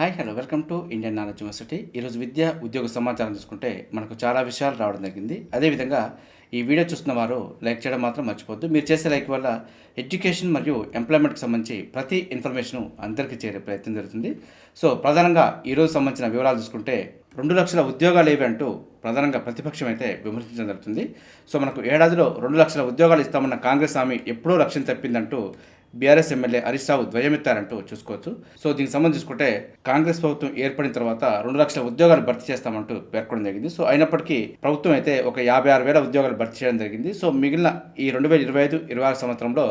Hi hello welcome to Indian Knowledge University ఈరోజు విద్య ఉద్యోగ సమాచారం చూసుకుంటే మనకు చాలా విషయాలు రావడం జరిగింది. అదేవిధంగా ఈ వీడియో చూస్తున్న వారు లైక్ చేయడం మాత్రం మర్చిపోద్దు మీరు చేసే లైక్ వల్ల ఎడ్యుకేషన్ మరియు ఎంప్లాయ్మెంట్కి సంబంధించి ప్రతి ఇన్ఫర్మేషను అందరికీ చేరే ప్రయత్నం జరుగుతుంది. సో ప్రధానంగా ఈరోజు సంబంధించిన వివరాలు చూసుకుంటే రెండు లక్షల ఉద్యోగాలు ఏవి అంటూ ప్రధానంగా ప్రతిపక్షం అయితే విమర్శించడం జరుగుతుంది. సో మనకు ఏడాదిలో రెండు లక్షల ఉద్యోగాలు ఇస్తామన్న కాంగ్రెస్ హామీ ఎప్పుడో లక్ష్యం తప్పిందంటూ బీఆర్ఎస్ ఎమ్మెల్యే హరీష్ రావు ద్వయమెత్తారంటూ చూసుకోవచ్చు. సో దీనికి సంబంధించి చూసుకుంటే కాంగ్రెస్ ప్రభుత్వం ఏర్పడిన తర్వాత రెండు లక్షల ఉద్యోగాలు భర్తీ చేస్తామంటూ పేర్కొనడం జరిగింది. సో అయినప్పటికీ ప్రభుత్వం అయితే ఒక యాభై ఆరు వేల ఉద్యోగాలు భర్తీ చేయడం జరిగింది. సో మిగిలిన ఈ రెండు వేల ఇరవై ఐదు ఇరవై ఆరు సంవత్సరంలో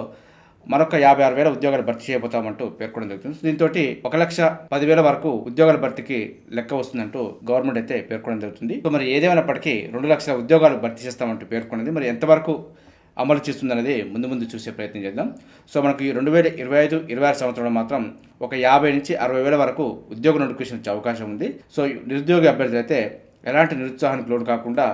మరొక యాభై ఆరు వేల ఉద్యోగాలు భర్తీ చేయబోతామంటూ పేర్కొనడం జరుగుతుంది. దీంతో ఒక లక్ష పదివేల వరకు ఉద్యోగాల భర్తీకి లెక్క వస్తుందంటూ గవర్నమెంట్ అయితే పేర్కొనడం జరుగుతుంది. సో మరి ఏదేమైనప్పటికీ రెండు లక్షల ఉద్యోగాలు భర్తీ చేస్తామంటూ పేర్కొన్నది. మరి ఎంతవరకు అమలు చేస్తుందనేది ముందు ముందు చూసే ప్రయత్నం చేద్దాం. సో మనకి ఈ రెండు వేల ఇరవై ఐదు ఇరవై ఆరు సంవత్సరంలో మాత్రం ఒక యాభై నుంచి అరవై వేల వరకు ఉద్యోగ నోటిఫికేషన్ వచ్చే అవకాశం ఉంది. సో నిరుద్యోగ అభ్యర్థులు అయితే ఎలాంటి నిరుత్సాహానికి లోటు కాకుండా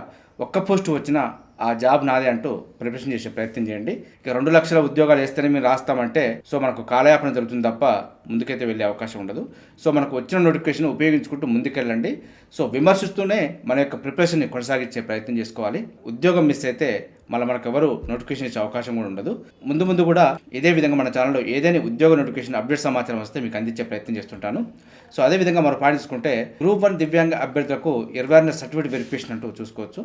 ఒక్క పోస్ట్ వచ్చినా ఆ జాబ్ నాదే అంటూ ప్రిపరేషన్ చేసే ప్రయత్నం చేయండి. ఇక రెండు లక్షల ఉద్యోగాలు వేస్తేనే మేము రాస్తామంటే సో మనకు కాలయాపన జరుగుతుంది తప్ప ముందుకైతే వెళ్ళే అవకాశం ఉండదు. సో మనకు వచ్చిన నోటిఫికేషన్ ఉపయోగించుకుంటూ ముందుకెళ్ళండి. సో విమర్శిస్తూనే మన యొక్క ప్రిపరేషన్ని కొనసాగించే ప్రయత్నం చేసుకోవాలి. ఉద్యోగం మిస్ అయితే మళ్ళీ మనకు ఎవరు నోటిఫికేషన్ ఇచ్చే అవకాశం కూడా ఉండదు. ముందు ముందు కూడా ఇదే విధంగా మన ఛానల్లో ఏదైనా ఉద్యోగ నోటిఫికేషన్ అప్డేట్ సమాచారం వస్తే మీకు అందించే ప్రయత్నం చేస్తుంటాను. సో అదేవిధంగా మనం పాటించుకుంటే గ్రూప్ వన్ దివ్యాంగ అభ్యర్థులకు ఇరవై సర్టిఫికేట్ వెరిఫికేషన్ అంటూ చూసుకోవచ్చు.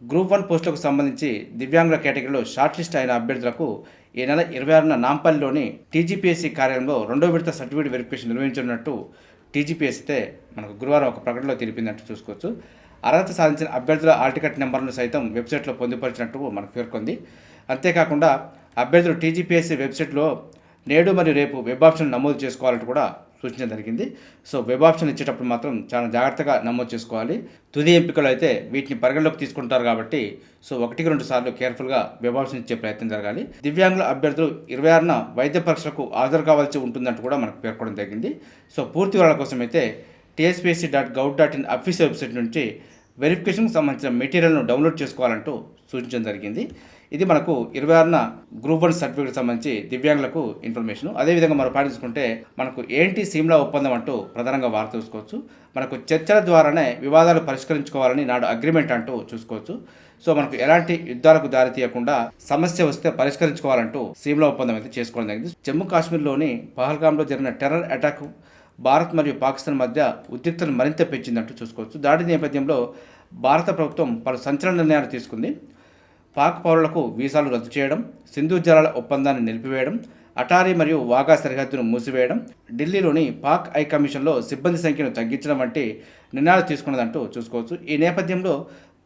గ్రూప్ వన్ పోస్టులకు సంబంధించి దివ్యాంగుల కేటగిరీలో షార్ట్ లిస్ట్ అయిన అభ్యర్థులకు ఈ నెల ఇరవై ఆరున నాంపల్లిలోని టీజీపీఎస్సీ కార్యాలయంలో రెండో విడత సర్టిఫికేట్ వెరిఫికేషన్ నిర్వహించనున్నట్టు టీజీపీఎస్సీ అయితే మనకు గురువారం ఒక ప్రకటనలో తెలిపిందంటూ చూసుకోవచ్చు. అర్హత సాధించిన అభ్యర్థుల ఆల్ టికెట్ నెంబర్ను సైతం వెబ్సైట్లో పొందుపరిచినట్టు మనకు పేర్కొంది. అంతేకాకుండా అభ్యర్థులు టీజీపీఎస్సీ వెబ్సైట్లో నేడు మరియు రేపు వెబ్ ఆప్షన్ నమోదు చేసుకోవాలంటూ కూడా సూచించడం జరిగింది. సో వెబ్ ఆప్షన్ ఇచ్చేటప్పుడు మాత్రం చాలా జాగ్రత్తగా నమోదు చేసుకోవాలి. తుది ఎంపికలు అయితే వీటిని పరిగణలోకి తీసుకుంటారు కాబట్టి సో ఒకటికి రెండు సార్లు కేర్ఫుల్గా వెబ్ ఆప్షన్ ఇచ్చే ప్రయత్నం జరగాలి. దివ్యాంగుల అభ్యర్థులు ఇరవై ఆరున వైద్య పరీక్షలకు హాజరు కావాల్సి ఉంటుందంటూ కూడా మనకు పేర్కొనడం జరిగింది. సో పూర్తి వివరాల కోసం అయితే TSPSC dot gov dot in official website నుంచి వెరిఫికేషన్కి సంబంధించిన మెటీరియల్ను డౌన్లోడ్ చేసుకోవాలంటూ సూచించడం జరిగింది. ఇది మనకు ఇరవై ఆరున గ్రూప్ వన్ సర్టిఫికేట్ సంబంధించి దివ్యాంగులకు ఇన్ఫర్మేషన్. అదేవిధంగా మనం పాటించుకుంటే మనకు ఏంటి సీమ్లా ఒప్పందం అంటూ ప్రధానంగా వార్త చూసుకోవచ్చు. మనకు చర్చల ద్వారానే వివాదాలు పరిష్కరించుకోవాలని నాడు అగ్రిమెంట్ అంటూ చూసుకోవచ్చు. సో మనకు ఎలాంటి యుద్ధాలకు దారి తీయకుండా సమస్య వస్తే పరిష్కరించుకోవాలంటూ సీమ్లా ఒప్పందం అయితే చేసుకోవడం జరిగింది. జమ్మూ కాశ్మీర్లోని పహల్గామ్లో జరిగిన టెర్రర్ అటాక్ భారత్ మరియు పాకిస్తాన్ మధ్య ఉద్రిక్తను మరింత పెంచిందంటూ చూసుకోవచ్చు. దాడి నేపథ్యంలో భారత ప్రభుత్వం పలు సంచలన నిర్ణయాలు తీసుకుంది. పాక్ పౌరులకు వీసాలు రద్దు చేయడం సింధు జలాల ఒప్పందాన్ని నిలిపివేయడం అటారీ మరియు వాఘా సరిహద్దును మూసివేయడం ఢిల్లీలోని పాక్ హై కమిషన్లో సిబ్బంది సంఖ్యను తగ్గించడం వంటి నిర్ణయాలు తీసుకున్నదంటూ చూసుకోవచ్చు. ఈ నేపథ్యంలో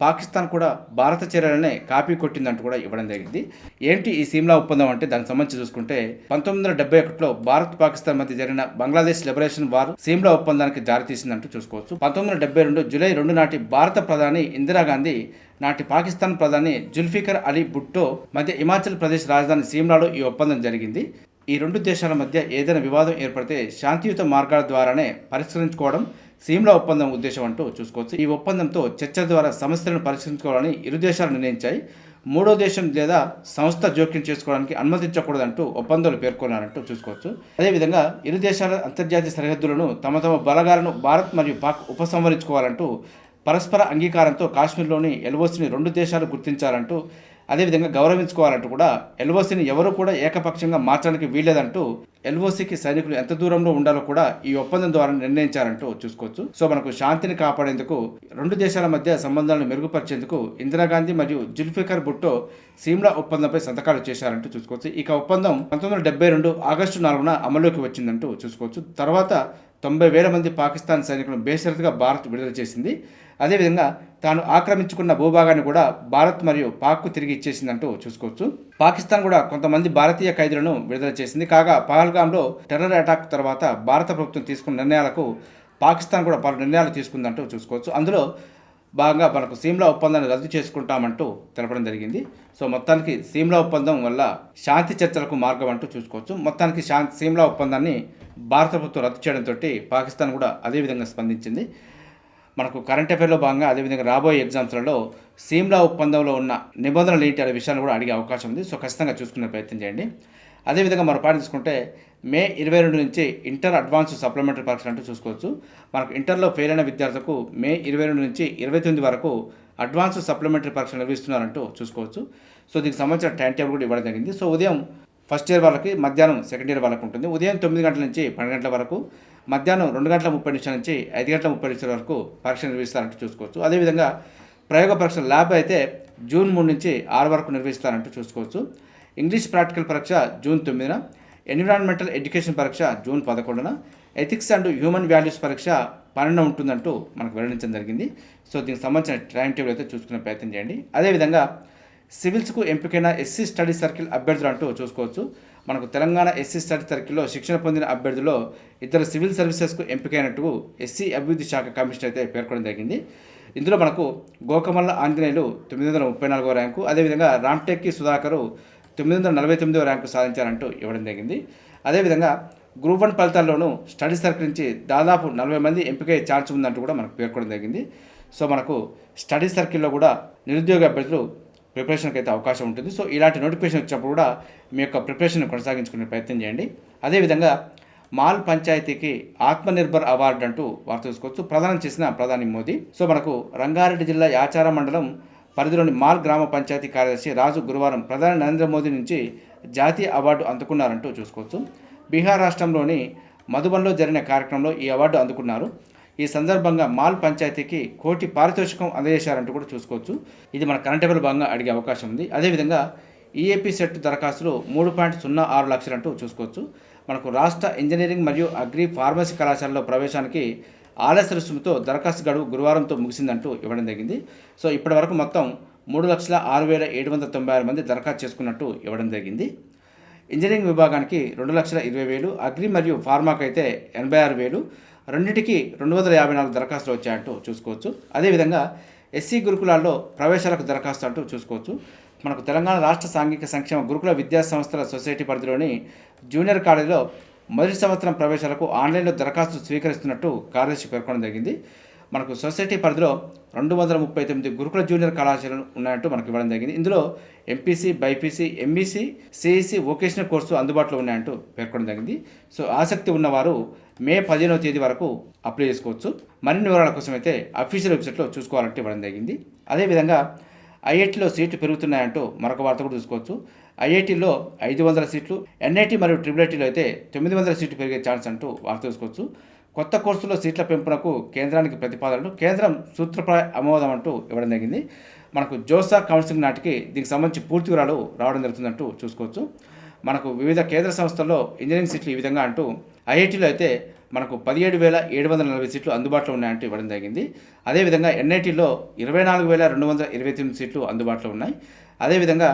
పాకిస్తాన్ కూడా భారత చర్యలనే కాపీ కొట్టిందంటూ కూడా ఇవ్వడం జరిగింది. ఏంటి ఈ సీమ్లా ఒప్పందం అంటే దానికి సంబంధించి చూసుకుంటే పంతొమ్మిది వందల డెబ్బై ఒకటిలో భారత్ పాకిస్తాన్ మధ్య జరిగిన బంగ్లాదేశ్ లిబరేషన్ వార్ సీమ్లా ఒప్పందానికి దారితీసిందంటూ చూసుకోవచ్చు. పంతొమ్మిది వందల డెబ్బై రెండు జూలై రెండు నాటి భారత ప్రధాని ఇందిరాగాంధీ నాటి పాకిస్తాన్ ప్రధాని జుల్ఫికర్ అలీ భుట్టో మధ్య హిమాచల్ ప్రదేశ్ రాజధాని సీమ్లాలో ఈ ఒప్పందం జరిగింది. ఈ రెండు దేశాల మధ్య ఏదైనా వివాదం ఏర్పడితే శాంతియుత మార్గాల ద్వారానే పరిష్కరించుకోవడం సీమ్లా ఒప్పందం ఉద్దేశం అంటూ చూసుకోవచ్చు. ఈ ఒప్పందంతో చర్చ ద్వారా సమస్యలను పరిష్కరించుకోవాలని ఇరు దేశాలు నిర్ణయించాయి. మూడో దేశం లేదా సంస్థ జోక్యం చేసుకోవడానికి అనుమతించకూడదంటూ ఒప్పందాలు పేర్కొన్నారంటూ చూసుకోవచ్చు. అదేవిధంగా ఇరు దేశాల అంతర్జాతీయ సరిహద్దులను తమ తమ బలగాలను భారత్ మరియు పాక్ ఉపసంహరించుకోవాలంటూ పరస్పర అంగీకారంతో కాశ్మీర్లోని ఎల్ఓసిని రెండు దేశాలు గుర్తించాలంటూ అదేవిధంగా గౌరవించుకోవాలంటూ కూడా ఎల్ఓసిని ఎవరు కూడా ఏకపక్షంగా మార్చడానికి వీల్లేదంటూ ఎల్ఓసికి సైనికులు ఎంత దూరంలో ఉండాలో కూడా ఈ ఒప్పందం ద్వారా నిర్ణయించారంటూ చూసుకోవచ్చు. సో మనకు శాంతిని కాపాడేందుకు రెండు దేశాల మధ్య సంబంధాలను మెరుగుపరిచేందుకు ఇందిరాగాంధీ మరియు జుల్ఫికర్ భుట్టో సీమ్లా ఒప్పందంపై సంతకాలు చేశారంటూ చూసుకోవచ్చు. ఇక ఒప్పందం పంతొమ్మిది వందల డెబ్బై రెండు ఆగస్టు నాలుగున అమల్లోకి వచ్చిందంటూ చూసుకోవచ్చు. తర్వాత తొంభై వేల మంది పాకిస్తాన్ సైనికులను బేషరతుగా భారత్ విడుదల చేసింది. అదేవిధంగా తాను ఆక్రమించుకున్న భూభాగాన్ని కూడా భారత్ మరియు పాక్కు తిరిగి ఇచ్చేసిందంటూ చూసుకోవచ్చు. పాకిస్తాన్ కూడా కొంతమంది భారతీయ ఖైదీలను విడుదల చేసింది. కాగా పహల్గాంలో టెర్రర్ అటాక్ తర్వాత భారత ప్రభుత్వం తీసుకున్న నిర్ణయాలకు పాకిస్తాన్ కూడా పలు నిర్ణయాలు తీసుకుందంటూ చూసుకోవచ్చు. అందులో భాగంగా మనకు సీమ్లా ఒప్పందాన్ని రద్దు చేసుకుంటామంటూ తెలపడం జరిగింది. సో మొత్తానికి సీమ్లా ఒప్పందం వల్ల శాంతి చర్చలకు మార్గం అంటూ చూసుకోవచ్చు. మొత్తానికి శాంతి సీమ్లా ఒప్పందాన్ని భారత ప్రభుత్వం రద్దు చేయడంతో పాకిస్తాన్ కూడా అదేవిధంగా స్పందించింది. మనకు కరెంట్ అఫైర్లో భాగంగా అదేవిధంగా రాబోయే ఎగ్జామ్స్లలో సీమ్లా ఒప్పందంలో ఉన్న నిబంధనలు ఏంటి అనే విషయాన్ని కూడా అడిగే అవకాశం ఉంది. సో ఖచ్చితంగా చూసుకునే ప్రయత్నం చేయండి. అదేవిధంగా మనం పాటించుకుంటే మే ఇరవై రెండు నుంచి ఇంటర్ అడ్వాన్స్ సప్లిమెంటరీ పరీక్షలు అంటూ చూసుకోవచ్చు. మనకు ఇంటర్లో ఫెయిల్ అయిన విద్యార్థులకు మే ఇరవై రెండు నుంచి ఇరవై తొమ్మిది వరకు అడ్వాన్స్ సప్లిమెంటరీ పరీక్షలు నిర్వహిస్తున్నారంటూ చూసుకోవచ్చు. సో దీనికి సంబంధించిన టైం టేబుల్ కూడా ఇవ్వడం జరిగింది. సో ఉదయం ఫస్ట్ ఇయర్ వాళ్ళకి మధ్యాహ్నం సెకండ్ ఇయర్ వాళ్ళకు ఉంటుంది. ఉదయం తొమ్మిది గంటల నుంచి పన్నెండు గంటల వరకు మధ్యాహ్నం రెండు గంటల ముప్పై నిమిషాల నుంచి ఐదు గంటల ముప్పై నిమిషాల వరకు పరీక్ష నిర్వహిస్తారంటూ చూసుకోవచ్చు. అదేవిధంగా ప్రయోగ పరీక్ష ల్యాబ్ అయితే జూన్ మూడు నుంచి ఆరు వరకు నిర్వహిస్తారంటూ చూసుకోవచ్చు. ఇంగ్లీష్ ప్రాక్టికల్ పరీక్ష జూన్ తొమ్మిదిన ఎన్విరాన్మెంటల్ ఎడ్యుకేషన్ పరీక్ష జూన్ పదకొండున ఎథిక్స్ అండ్ హ్యూమన్ వాల్యూస్ పరీక్ష పన్నెండు ఉంటుందంటూ మనకు వెల్లడించడం జరిగింది. సో దీనికి సంబంధించిన టైం టేబుల్ అయితే చూసుకునే ప్రయత్నం చేయండి. అదేవిధంగా సివిల్స్కు ఎంపికైన ఎస్సీ స్టడీ సర్కిల్ అభ్యర్థులు అంటూ చూసుకోవచ్చు. మనకు తెలంగాణ ఎస్సీ స్టడీ సర్కిల్లో శిక్షణ పొందిన అభ్యర్థుల్లో ఇద్దరు సివిల్ సర్వీసెస్కు ఎంపికైనట్టు ఎస్సీ అభివృద్ధి శాఖ కమిషన్ అయితే పేర్కొనడం జరిగింది. ఇందులో మనకు గోకమల్ల ఆంజనేయులు తొమ్మిది వందల ముప్పై నాలుగో ర్యాంకు అదేవిధంగా రామ్టెక్కి సుధాకరు తొమ్మిది వందల నలభై తొమ్మిదో ర్యాంకు సాధించారంటూ ఇవ్వడం జరిగింది. అదేవిధంగా గ్రూప్ వన్ ఫలితాల్లోనూ స్టడీ సర్కిల్ నుంచి దాదాపు నలభై మంది ఎంపికయ్యే ఛాన్స్ ఉందంటూ కూడా మనకు పేర్కొనడం జరిగింది. సో మనకు స్టడీ సర్కిల్లో కూడా నిరుద్యోగ అభ్యర్థులు ప్రిపరేషన్కి అయితే అవకాశం ఉంటుంది. సో ఇలాంటి నోటిఫికేషన్ వచ్చినప్పుడు కూడా మీ యొక్క ప్రిపరేషన్ కొనసాగించుకునే ప్రయత్నం చేయండి. అదేవిధంగా మాల్ పంచాయతీకి ఆత్మనిర్భర్ అవార్డు అంటూ వార్త చూసుకోవచ్చు ప్రదానం చేసిన ప్రధాని మోదీ. సో మనకు రంగారెడ్డి జిల్లా యాచార మండలం పరిధిలోని మాల్ గ్రామ పంచాయతీ కార్యదర్శి రాజు గురువారం ప్రధాని నరేంద్ర మోదీ నుంచి జాతీయ అవార్డు అందుకున్నారంటూ చూసుకోవచ్చు. బీహార్ రాష్ట్రంలోని మధుబన్లో జరిగిన కార్యక్రమంలో ఈ అవార్డు అందుకున్నారు. ఈ సందర్భంగా మాల్ పంచాయతీకి కోటి పారితోషికం అందజేశారంటూ కూడా చూసుకోవచ్చు. ఇది మన కరెంట్ అఫేర్ భాగంగా అడిగే అవకాశం ఉంది. అదేవిధంగా ఈఏపీ సెట్ దరఖాస్తులు మూడు పాయింట్ సున్నా ఆరు లక్షలు అంటూ చూసుకోవచ్చు. మనకు రాష్ట్ర ఇంజనీరింగ్ మరియు అగ్రి ఫార్మసీ కళాశాలలో ప్రవేశానికి ఆలస్య రుసుముతో దరఖాస్తు గడువు గురువారంతో ముగిసిందంటూ ఇవ్వడం జరిగింది. సో ఇప్పటి వరకు మొత్తం మూడు లక్షల ఆరు వేల ఏడు వందల తొంభై ఆరు మంది దరఖాస్తు చేసుకున్నట్టు ఇవ్వడం జరిగింది. ఇంజనీరింగ్ విభాగానికి రెండు లక్షల ఇరవై వేలు అగ్రి మరియు ఫార్మాకైతే అయితే ఎనభై ఆరు వేలు రెండింటికి రెండు వందల యాభై నాలుగు దరఖాస్తులు వచ్చాయంటూ చూసుకోవచ్చు. అదేవిధంగా ఎస్సీ గురుకులాల్లో ప్రవేశాలకు దరఖాస్తు అంటూ చూసుకోవచ్చు. మనకు తెలంగాణ రాష్ట్ర సాంఘిక సంక్షేమ గురుకుల విద్యా సంస్థల సొసైటీ పరిధిలోని జూనియర్ కాలేజీలో మొదటి సంవత్సరం ప్రవేశాలకు ఆన్లైన్లో దరఖాస్తు స్వీకరిస్తున్నట్టు కార్యదర్శి పేర్కొనడం జరిగింది. మనకు సొసైటీ పరిధిలో రెండు వందల ముప్పై తొమ్మిది గురుకుల జూనియర్ కళాశాలలు ఉన్నాయంటూ మనకు ఇవ్వడం జరిగింది. ఇందులో MPC BiPC MEC CEC vocational course అందుబాటులో ఉన్నాయంటూ పేర్కొనడం జరిగింది. సో ఆసక్తి ఉన్నవారు మే పదిహేనవ తేదీ వరకు అప్లై చేసుకోవచ్చు. మరిన్ని వివరాల కోసం అయితే అఫీషియల్ వెబ్సైట్లో చూసుకోవాలంటే ఇవ్వడం జరిగింది. అదేవిధంగా ఐఐటీలో సీట్లు పెరుగుతున్నాయంటూ మరొక వార్త కూడా చూసుకోవచ్చు. ఐఐటీలో ఐదు వందల సీట్లు ఎన్ఐటీ మరియు ట్రిపుల్ ఐటీలో అయితే తొమ్మిది వందల సీట్లు పెరిగే ఛాన్స్ అంటూ వార్త చూసుకోవచ్చు. కొత్త కోర్సులో సీట్ల పెంపునకు కేంద్రానికి ప్రతిపాదనలు కేంద్రం సూత్రప్రాయ ఆమోదం అంటూ ఇవ్వడం జరిగింది. మనకు జోసా కౌన్సిలింగ్ నాటికి దీనికి సంబంధించి పూర్తి వివరాలు రావడం జరుగుతుందంటూ చూసుకోవచ్చు. మనకు వివిధ కేంద్ర సంస్థల్లో ఇంజనీరింగ్ సీట్లు ఈ విధంగా అంటూ ఐఐటీలో అయితే మనకు పదిహేడు వేల ఏడు వందల నలభై సీట్లు అందుబాటులో ఉన్నాయంటూ ఇవ్వడం జరిగింది. అదేవిధంగా ఎన్ఐటీలో ఇరవై నాలుగు వేల రెండు వందల ఇరవై తొమ్మిది సీట్లు అందుబాటులో ఉన్నాయి. అదేవిధంగా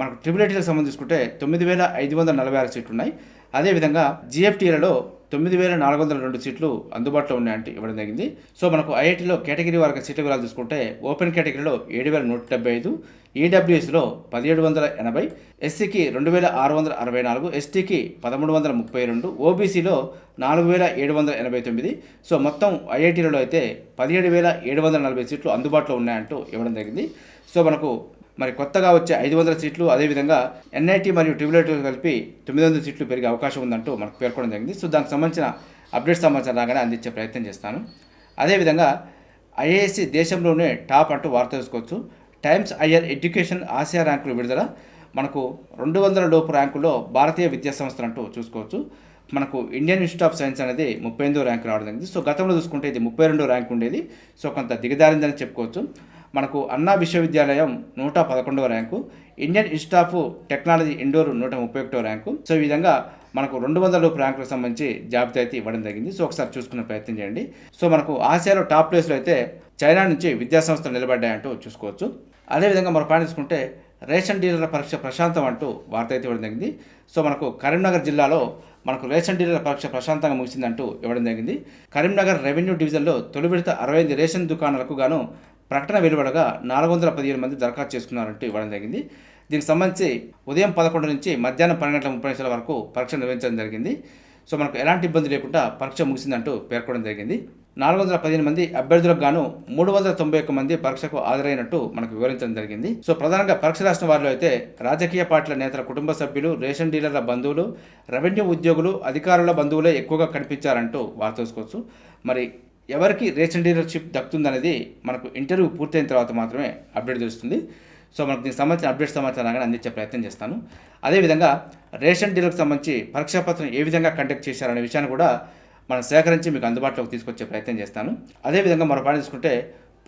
మనకు ట్రిపుల్ ఐటీలకు సంబంధించుకుంటే తొమ్మిది వేల ఐదు వందల నలభై ఆరు సీట్లు ఉన్నాయి. అదేవిధంగా జిఎఫ్టీలలో తొమ్మిది వేల నాలుగు వందల రెండు సీట్లు అందుబాటులో ఉన్నాయంటే ఇవ్వడం జరిగింది. సో మనకు ఐఐటీలో కేటగిరీ వారికి సీట్ల వివరాలు చూసుకుంటే ఓపెన్ కేటగిరీలో ఏడు వేల నూట డెబ్బై ఐదు ఈడబ్ల్యూఎస్లో పదిహేడు వందల ఎనభై ఎస్సీకి రెండు వేల ఆరు వందల అరవై నాలుగు ఎస్టీకి పదమూడు వందల ముప్పై రెండు ఓబీసీలో నాలుగు వేల ఏడు వందల ఎనభై తొమ్మిది. సో మొత్తం ఐఐటీలలో అయితే పదిహేడు వేల ఏడు వందల నలభై సీట్లు అందుబాటులో ఉన్నాయంటూ ఇవ్వడం జరిగింది. సో మనకు మరి కొత్తగా వచ్చే ఐదు వందల సీట్లు అదేవిధంగా ఎన్ఐటీ మరియు ట్రిబులేట్ కలిపి తొమ్మిది వందల సీట్లు పెరిగే అవకాశం ఉందంటూ మనకు పేర్కొనడం జరిగింది. సో దానికి సంబంధించిన అప్డేట్ సమాచారం రాగానే అందించే ప్రయత్నం చేస్తాను. అదేవిధంగా ఐఏఎస్సి దేశంలోనే టాప్ అంటూ వార్త చూసుకోవచ్చు టైమ్స్ హయ్యర్ ఎడ్యుకేషన్ ఆసియా ర్యాంకులు విడుదల మనకు రెండు వందల లోపు ర్యాంకుల్లో భారతీయ విద్యా సంస్థలు అంటూ చూసుకోవచ్చు. మనకు ఇండియన్ ఇన్స్టిట్యూట్ ఆఫ్ సైన్స్ అనేది ముప్పై ఎనిమిదో ర్యాంక్ రావడం జరిగింది. సో గతంలో చూసుకుంటే ఇది ముప్పై రెండో ర్యాంక్ ఉండేది. సో కొంత దిగదారిందని చెప్పుకోవచ్చు. మనకు అన్నా విశ్వవిద్యాలయం నూట పదకొండవ rank Indian Institute of Technology Indore నూట ముప్పై ఒకటో ర్యాంకు. సో ఈ విధంగా మనకు రెండు వందల లోపు ర్యాంకులకు సంబంధించి జాబితా అయితే ఇవ్వడం జరిగింది. సో ఒకసారి చూసుకునే ప్రయత్నం చేయండి. సో మనకు ఆసియాలో టాప్ ప్లేస్లో అయితే చైనా నుంచి విద్యాసంస్థలు నిలబడ్డాయంటూ చూసుకోవచ్చు. అదేవిధంగా మనం పాయింట్ తీసుకుంటే రేషన్ డీలర్ల పరీక్ష ప్రశాంతం అంటూ వార్త అయితే ఇవ్వడం జరిగింది. సో మనకు కరీంనగర్ జిల్లాలో మనకు రేషన్ డీలర్ల పరీక్ష ప్రశాంతంగా ముగిసిందంటూ ఇవ్వడం జరిగింది. కరీంనగర్ రెవెన్యూ డివిజన్లో తొలి విడత అరవై ఐదు రేషన్ దుకాణాలకు గాను ప్రకటన వెలువడగా నాలుగు వందల పదిహేను మంది దరఖాస్తు చేసుకున్నారంటూ ఇవ్వడం జరిగింది. దీనికి సంబంధించి ఉదయం పదకొండు నుంచి మధ్యాహ్నం పన్నెండు గంటల ముప్పై నిమిషాల వరకు పరీక్ష నిర్వహించడం జరిగింది. సో మనకు ఎలాంటి ఇబ్బంది లేకుండా పరీక్ష ముగిసిందంటూ పేర్కొనడం జరిగింది. నాలుగు వందల పదిహేను మంది అభ్యర్థులకు గాను మూడు వందల తొంభై ఒక్క మంది పరీక్షకు హాజరైనట్టు మనకు వివరించడం జరిగింది. సో ప్రధానంగా పరీక్ష రాసిన వారిలో అయితే రాజకీయ పార్టీల నేతల కుటుంబ సభ్యులు రేషన్ డీలర్ల బంధువులు రెవెన్యూ ఉద్యోగులు అధికారుల బంధువులే ఎక్కువగా కనిపించారంటూ వారు తెలుసుకోవచ్చు. మరి ఎవరికి రేషన్ డీలర్షిప్ దక్కుతుందనేది మనకు ఇంటర్వ్యూ పూర్తయిన తర్వాత మాత్రమే అప్డేట్ తెలుస్తుంది. సో మనకు దీనికి సంబంధించిన అప్డేట్ సమాచారాన్ని అందించే ప్రయత్నం చేస్తాను. అదేవిధంగా రేషన్ డీలర్కి సంబంధించి పరీక్షా పత్రం ఏ విధంగా కండక్ట్ చేశారనే విషయాన్ని కూడా మనం సేకరించి మీకు అందుబాటులోకి తీసుకొచ్చే ప్రయత్నం చేస్తాను. అదేవిధంగా మరో పాయింట్ తీసుకుంటే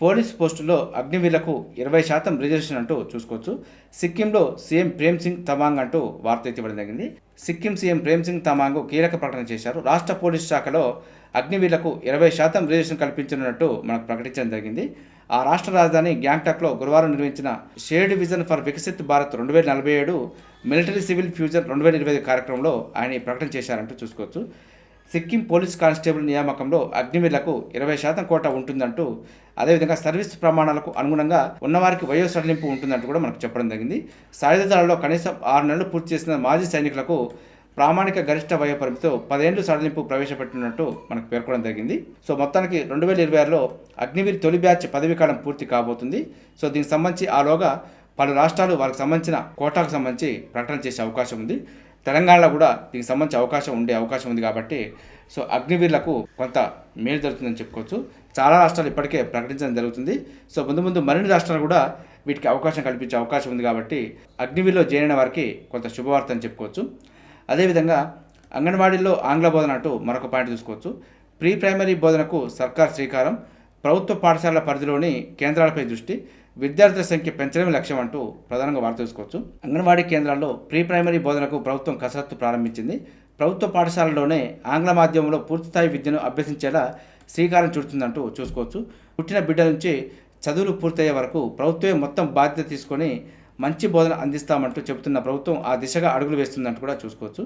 పోలీస్ పోస్టుల్లో అగ్నివీలకు ఇరవై శాతం రిజర్వేషన్ అంటూ చూసుకోవచ్చు. సిక్కింలో సీఎం ప్రేమ్ సింగ్ తమాంగ్ అంటూ వార్త ఎత్తివ్వడం జరిగింది. సిక్కిం సీఎం ప్రేమ్ సింగ్ తమాంగ్ కీలక ప్రకటన చేశారు. రాష్ట్ర పోలీస్ శాఖలో అగ్నివీలకు ఇరవై శాతం రిజర్వేషన్ కల్పించనున్నట్టు మనకు ప్రకటించడం జరిగింది. ఆ రాష్ట్ర రాజధాని గ్యాంగ్టాక్లో గురువారం నిర్వహించిన shared vision for Viksit Bharat రెండు వేల నలభై ఏడు మిలిటరీ సివిల్ ఫ్యూజన్ రెండు వేల ఇరవై ఐదు కార్యక్రమంలో ఆయన ఈ ప్రకటన చేశారంటూ చూసుకోవచ్చు. సిక్కిం పోలీస్ కానిస్టేబుల్ నియామకంలో అగ్నివీరులకు ఇరవై శాతం కోట ఉంటుందంటూ అదేవిధంగా సర్వీస్ ప్రమాణాలకు అనుగుణంగా ఉన్నవారికి వయో సడలింపు ఉంటుందంటూ కూడా మనకు చెప్పడం జరిగింది. సాయుధ దళాల్లో కనీసం ఆరు నెలలు పూర్తి చేసిన మాజీ సైనికులకు ప్రామాణిక గరిష్ట వయో పరిమితితో పదేళ్ళు సడలింపు ప్రవేశపెట్టినట్టు మనకు పేర్కొనడం జరిగింది. సో మొత్తానికి రెండు వేల ఇరవై ఆరులో అగ్నివీర్ తొలి బ్యాచ్ పదవీ కాలం పూర్తి కాబోతుంది. సో దీనికి సంబంధించి ఆలోగా పలు రాష్ట్రాలు వారికి సంబంధించిన కోటాకు సంబంధించి ప్రకటన చేసే అవకాశం ఉంది. తెలంగాణలో కూడా దీనికి సంబంధించి అవకాశం ఉండే అవకాశం ఉంది కాబట్టి సో అగ్నివీర్లకు కొంత మేలు జరుగుతుందని చెప్పుకోవచ్చు. చాలా రాష్ట్రాలు ఇప్పటికే ప్రకటించడం జరుగుతుంది. సో ముందు ముందు మరిన్ని రాష్ట్రాలు కూడా వీటికి అవకాశం కల్పించే అవకాశం ఉంది కాబట్టి అగ్నివీర్లో చేరిన వారికి కొంత శుభవార్త అని చెప్పుకోవచ్చు. అదేవిధంగా అంగన్వాడీల్లో ఆంగ్ల బోధన అంటూ మరొక పాయింట్ చూసుకోవచ్చు. ప్రీ ప్రైమరీ బోధనకు సర్కార్ శ్రీకారం ప్రభుత్వ పాఠశాలల పరిధిలోని కేంద్రాలపై దృష్టి విద్యార్థుల సంఖ్య పెంచడమే లక్ష్యం అంటూ ప్రధానంగా వార్త చూసుకోవచ్చు అంగన్వాడీ కేంద్రాల్లో ప్రీ ప్రైమరీ బోధనకు ప్రభుత్వం కసరత్తు ప్రారంభించింది. ప్రభుత్వ పాఠశాలలోనే ఆంగ్ల మాధ్యమంలో పూర్తిస్థాయి విద్యను అభ్యసించేలా శ్రీకారం చుడుతుందంటూ చూసుకోవచ్చు. పుట్టిన బిడ్డ నుంచి చదువులు పూర్తయ్యే వరకు ప్రభుత్వమే మొత్తం బాధ్యత తీసుకొని మంచి బోధన అందిస్తామంటూ చెబుతున్న ప్రభుత్వం ఆ దిశగా అడుగులు వేస్తుందంటూ కూడా చూసుకోవచ్చు.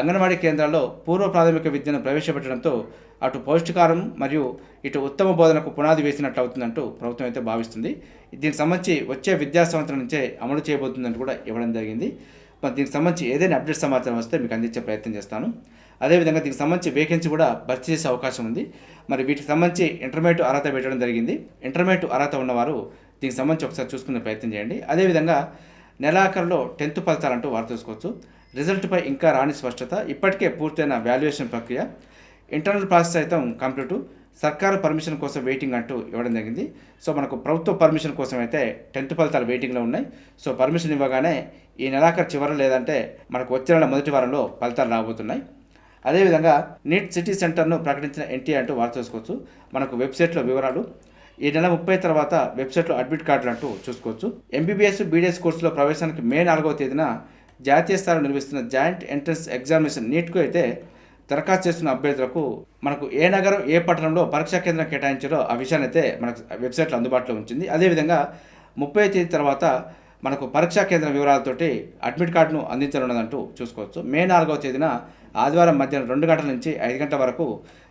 అంగన్వాడీ కేంద్రాల్లో పూర్వ ప్రాథమిక విద్యను ప్రవేశపెట్టడంతో అటు పౌష్టికారం మరియు ఇటు ఉత్తమ బోధనకు పునాది వేసినట్లు అవుతుందంటూ ప్రభుత్వం అయితే భావిస్తుంది. దీనికి సంబంధించి వచ్చే విద్యా సంవత్సరం నుంచే అమలు చేయబోతుందంటూ కూడా ఇవ్వడం జరిగింది. మరి దీనికి సంబంధించి ఏదైనా అప్డేట్ సమాచారం వస్తే మీకు అందించే ప్రయత్నం చేస్తాను. అదేవిధంగా దీనికి సంబంధించి వేకెన్సీ కూడా భర్తీ చేసే అవకాశం ఉంది. మరి వీటికి సంబంధించి ఇంటర్మీడియట్ అర్హత పెట్టడం జరిగింది. ఇంటర్మీడియట్ అర్హత ఉన్నవారు దీనికి సంబంధించి ఒకసారి చూసుకునే ప్రయత్నం చేయండి. అదేవిధంగా నెలాఖరులో టెన్త్ ఫలితాలంటూ వారు చూసుకోవచ్చు రిజల్ట్పై ఇంకా రాని స్పష్టత ఇప్పటికే పూర్తయిన వాల్యుయేషన్ ప్రక్రియ ఇంటర్నల్ ప్రాసెస్ సైతం కంప్లీట్ సర్కారు పర్మిషన్ కోసం వెయిటింగ్ అంటూ ఇవ్వడం జరిగింది. సో మనకు ప్రభుత్వ పర్మిషన్ కోసం అయితే టెన్త్ ఫలితాలు వెయిటింగ్లో ఉన్నాయి. సో పర్మిషన్ ఇవ్వగానే ఈ నెలాఖరు చివర లేదంటే మనకు వచ్చే నెల మొదటి వారంలో ఫలితాలు రాబోతున్నాయి. అదేవిధంగా నీట్ సిటీ సెంటర్ను ప్రకటించిన ఎన్టీ అంటూ వారు చూసుకోవచ్చు. మనకు వెబ్సైట్లో వివరాలు ఈ నెల ముప్పై తర్వాత వెబ్సైట్లో అడ్మిట్ కార్డులు అంటూ చూసుకోవచ్చు. ఎంబీబీఎస్ బీడీఎస్ కోర్సులో ప్రవేశానికి మే నాలుగవ తేదీన జాతీయ స్థాయిలో నిర్వహిస్తున్న జాయింట్ ఎంట్రన్స్ ఎగ్జామినేషన్ నీట్కు అయితే దరఖాస్తు చేస్తున్న అభ్యర్థులకు మనకు ఏ నగరం ఏ పట్టణంలో పరీక్షా కేంద్రం కేటాయించారో ఆ విషయాన్ని అయితే మనకు వెబ్సైట్లో అందుబాటులో ఉంచింది. అదేవిధంగా ముప్పై తేదీ తర్వాత మనకు పరీక్షా కేంద్ర వివరాలతోటి అడ్మిట్ కార్డును అందించనున్నదంటూ చూసుకోవచ్చు. మే నాలుగవ తేదీన ఆదివారం మధ్యాహ్నం రెండు గంటల నుంచి ఐదు గంటల వరకు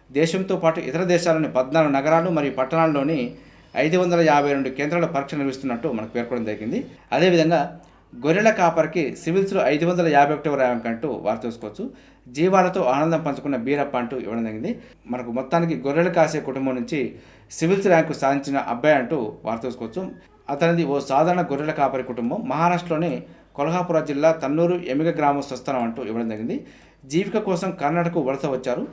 దేశంతో పాటు ఇతర దేశాల్లోని పద్నాలుగు నగరాలు మరియు పట్టణాల్లోని ఐదు వందల యాభై రెండు కేంద్రాల పరీక్ష నిర్వహిస్తున్నట్టు మనకు పేర్కొనడం జరిగింది. అదేవిధంగా గొర్రెల కాపరికి సివిల్స్లో ఐదు వందల యాభై ఒకటవ ర్యాంక్ అంటూ వారు చూసుకోవచ్చు జీవాలతో ఆనందం పంచుకున్న బీరప్ప అంటూ ఇవ్వడం జరిగింది. మనకు మొత్తానికి గొర్రెలు కాసే కుటుంబం నుంచి సివిల్స్ ర్యాంకు సాధించిన అబ్బాయి అంటూ వారు చూసుకోవచ్చు అతనిది ఓ సాధారణ గొర్రెల కాపరి కుటుంబం. మహారాష్ట్రలోని కొల్హాపుర జిల్లా తన్నూరు ఎమిగ గ్రామ స్వస్థలం అంటూ ఇవ్వడం జరిగింది. జీవిక కోసం కర్ణాటకకు వలస వచ్చారు.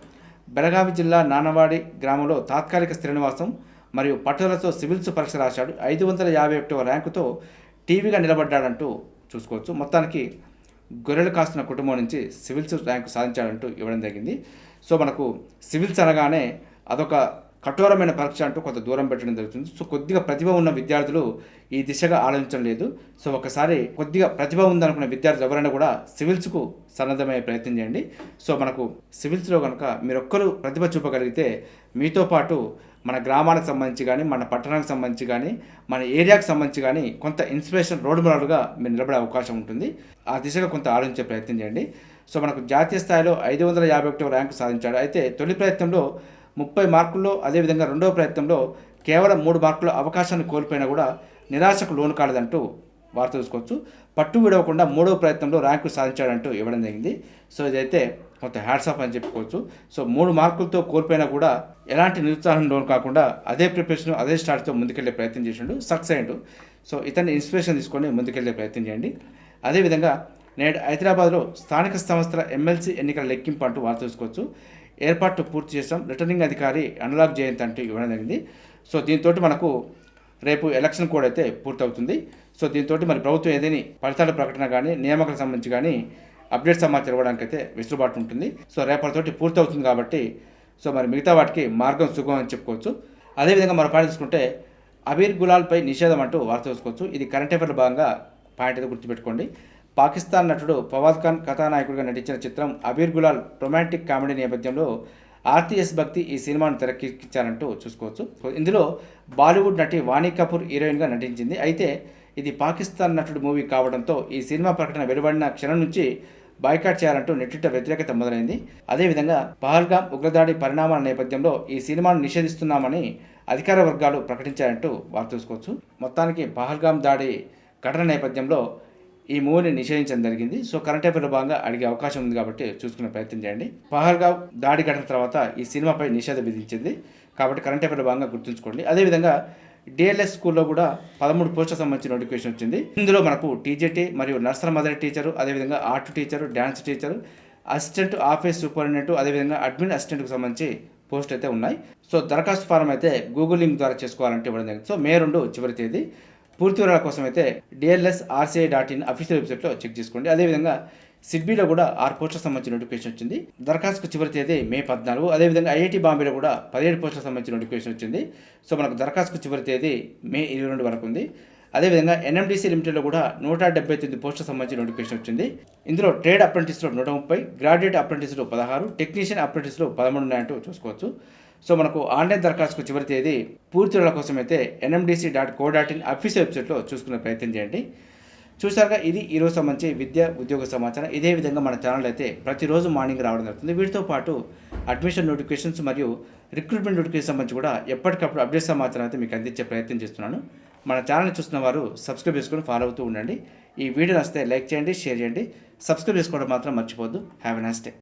బెళగావి జిల్లా నానవాడి గ్రామంలో తాత్కాలిక శ్రీనివాసం మరియు పట్టుదలతో సివిల్స్ పరీక్ష రాశాడు. ఐదు వందల యాభై ఒకటవ ర్యాంకుతో టీవీగా నిలబడ్డాడంటూ చూసుకోవచ్చు. మొత్తానికి గొర్రెలు కాస్తున్న కుటుంబం నుంచి సివిల్స్ ర్యాంకు సాధించాడంటూ ఇవ్వడం జరిగింది. సో మనకు సివిల్స్ అనగానే అదొక కఠోరమైన పరీక్ష అంటూ కొంత దూరం పెట్టడం జరుగుతుంది. సో కొద్దిగా ప్రతిభ ఉన్న విద్యార్థులు ఈ దిశగా ఆలోచించడం లేదు. సో ఒకసారి కొద్దిగా ప్రతిభ ఉందనుకున్న విద్యార్థులు ఎవరైనా కూడా సివిల్స్కు సన్నద్ధమయ్యే ప్రయత్నం చేయండి. సో మనకు సివిల్స్లో కనుక మీరొక్కరు ప్రతిభ చూపగలిగితే మీతో పాటు మన గ్రామానికి సంబంధించి కానీ మన పట్టణానికి సంబంధించి కానీ మన ఏరియాకి సంబంధించి కానీ కొంత ఇన్స్పిరేషన్ రోడ్ మోడల్గా మీరు నిలబడే అవకాశం ఉంటుంది. ఆ దిశగా కొంత ఆలోచించే ప్రయత్నం చేయండి. సో మనకు జాతీయ స్థాయిలో ఐదు వందల యాభై ఒకటో ర్యాంకు సాధించాడు. అయితే తొలి ప్రయత్నంలో ముప్పై మార్కుల్లో అదేవిధంగా రెండవ ప్రయత్నంలో కేవలం మూడు మార్కుల అవకాశాన్ని కోల్పోయినా కూడా నిరాశకు లోను కాలేదంటూ వార్త చూసుకోవచ్చు. పట్టు విడవకుండా మూడవ ప్రయత్నంలో ర్యాంకు సాధించాడంటూ ఇవ్వడం జరిగింది. సో ఇదైతే కొంత హ్యాట్స్ ఆఫ్ అని చెప్పుకోవచ్చు. సో మూడు మార్కులతో కోల్పోయినా కూడా ఎలాంటి నిరుత్సాహం లోన్ కాకుండా అదే ప్రిపరేషన్ అదే స్టార్ట్తో ముందుకెళ్ళే ప్రయత్నం చేసిండు. సక్సెస్ అయ్యిండు. సో ఇతన్ని ఇన్స్పిరేషన్ తీసుకొని ముందుకెళ్ళే ప్రయత్నం చేయండి. అదేవిధంగా నేడు హైదరాబాద్లో స్థానిక సంస్థల ఎమ్మెల్సీ ఎన్నికల లెక్కింపు అంటూ వార్త చూసుకోవచ్చు. ఏర్పాట్లు పూర్తి చేసాం రిటర్నింగ్ అధికారి అనురాగ్ జయంత్ అంటూ ఇవ్వడం జరిగింది. సో దీంతో మనకు రేపు ఎలక్షన్ కోడ్ అయితే పూర్తవుతుంది. సో దీంతో మరి ప్రభుత్వం ఏదైనా ఫలితాల ప్రకటన కానీ నియామకాలకు సంబంధించి కానీ అప్డేట్ సమాచారం ఇవ్వడానికి అయితే వెసులుబాటు ఉంటుంది. సో రేపటితోటి పూర్తవుతుంది కాబట్టి సో మరి మిగతా వాటికి మార్గం సుగమం అని చెప్పుకోవచ్చు. అదేవిధంగా మరో పాయింట్ తీసుకుంటే అబీర్ గులాల్పై నిషేధం అంటూ వార్త చూసుకోవచ్చు ఇది కరెంట్ అఫేర్లో భాగంగా పాయింట్ అయితే గుర్తుపెట్టుకోండి. పాకిస్తాన్ నటుడు ఫవాద్ ఖాన్ కథానాయకుడిగా నటించిన చిత్రం అబీర్ గులాల్ రొమాంటిక్ కామెడీ నేపథ్యంలో ఆర్టీఎస్ భక్తి ఈ సినిమాను తెరకెక్కించారంటూ చూసుకోవచ్చు. ఇందులో బాలీవుడ్ నటి వాణి కపూర్ హీరోయిన్గా నటించింది. అయితే ఇది పాకిస్తాన్ నటుడు మూవీ కావడంతో ఈ సినిమా ప్రకటన వెలువడిన క్షణం నుంచి బాయ్కాట్ చేయాలంటూ నెట్టిట వ్యతిరేకత మొదలైంది. అదేవిధంగా పహల్గాం ఉగ్రదాడి పరిణామాల నేపథ్యంలో ఈ సినిమాను నిషేధిస్తున్నామని అధికార వర్గాలు ప్రకటించారంటూ వారు చూసుకోవచ్చు మొత్తానికి పహల్గాం దాడి ఘటన నేపథ్యంలో ఈ మూవీని నిషేధించడం జరిగింది. సో కరెంట్ అఫేర్లో భాగంగా అడిగే అవకాశం ఉంది కాబట్టి చూసుకునే ప్రయత్నం చేయండి. పహల్గా దాడి ఘటన తర్వాత ఈ సినిమాపై నిషేధం విధించింది. కాబట్టి కరెంట్ అఫేర్లో భాగంగా గుర్తుంచుకోండి. అదేవిధంగా డిఎల్ఎస్ స్కూల్లో కూడా పదమూడు పోస్టులకు సంబంధించిన నోటిఫికేషన్ వచ్చింది. ఇందులో మనకు టీజేటీ మరియు నర్సర్ మదర్ టీచరు అదేవిధంగా art teacher dance teacher assistant office superintendent అదేవిధంగా అడ్మిన్ అసిస్టెంట్కి సంబంధించి పోస్ట్ అయితే ఉన్నాయి. సో దరఖాస్తు ఫారం అయితే గూగుల్ లింక్ ద్వారా చేసుకోవాలంటే ఇవ్వడం జరిగింది సో మే రెండు చివరి తేదీ. పూర్తి వివరాల కోసం అయితే DLS RCI dot in official వెబ్సైట్లో చెక్ చేసుకోండి. అదేవిధంగా సిడ్బీలో కూడా ఆరు పోస్టులకు సంబంధించిన నోటిఫికేషన్ వచ్చింది. దరఖాస్తుకు చివరి తేదీ మే పద్నాలుగు. అదేవిధంగా ఐఐటి బాంబేలో కూడా పదిహేడు పోస్టులకు సంబంధించిన నోటిఫికేషన్ వచ్చింది. సో మనకు దరఖాస్తుకు చివరి తేదీ మే ఇరవై రెండు వరకు ఉంది. అదేవిధంగా ఎన్ఎండిసి లిమిటెడ్లో కూడా నూట డెబ్బై తొమ్మిది పోస్టులకు సంబంధించిన నోటిఫికేషన్ వచ్చింది. ఇందులో ట్రేడ్ అప్రెంటిస్లో నూట ముప్పై గ్రాడ్యుయేట్ అప్రెంటిస్లో పదహారు టెక్నీషియన్ అప్రెంటిస్లో పదమూడు ఉన్నాయంటూ చూసుకోవచ్చు. సో మనకు ఆన్లైన్ దరఖాస్తుకు చివరి తేదీ పూర్తి వివరాల కోసం అయితే NMDC dot co dot in official వెబ్సైట్లో చూసుకునే ప్రయత్నం చేయండి. చూసారుగా ఇది ఈరోజు సంబంధించి విద్య ఉద్యోగ సమాచారం. ఇదే విధంగా మన ఛానల్ అయితే ప్రతిరోజు మార్నింగ్ రావడం జరుగుతుంది. వీటితో పాటు అడ్మిషన్ నోటిఫికేషన్స్ మరియు రిక్రూట్మెంట్ నోటిఫికేషన్ సంబంధించి కూడా ఎప్పటికప్పుడు అప్డేట్ సమాచారం అయితే మీకు అందించే ప్రయత్నం చేస్తున్నాను. మన ఛానల్ చూస్తున్న వారు సబ్స్క్రైబ్ చేసుకొని ఫాలో అవుతూ ఉండండి. ఈ వీడియో నచ్చితే లైక్ చేయండి షేర్ చేయండి. సబ్స్క్రైబ్ చేసుకోవడం మాత్రం మర్చిపోద్దు హ్యావ్ ఎ నైస్ డే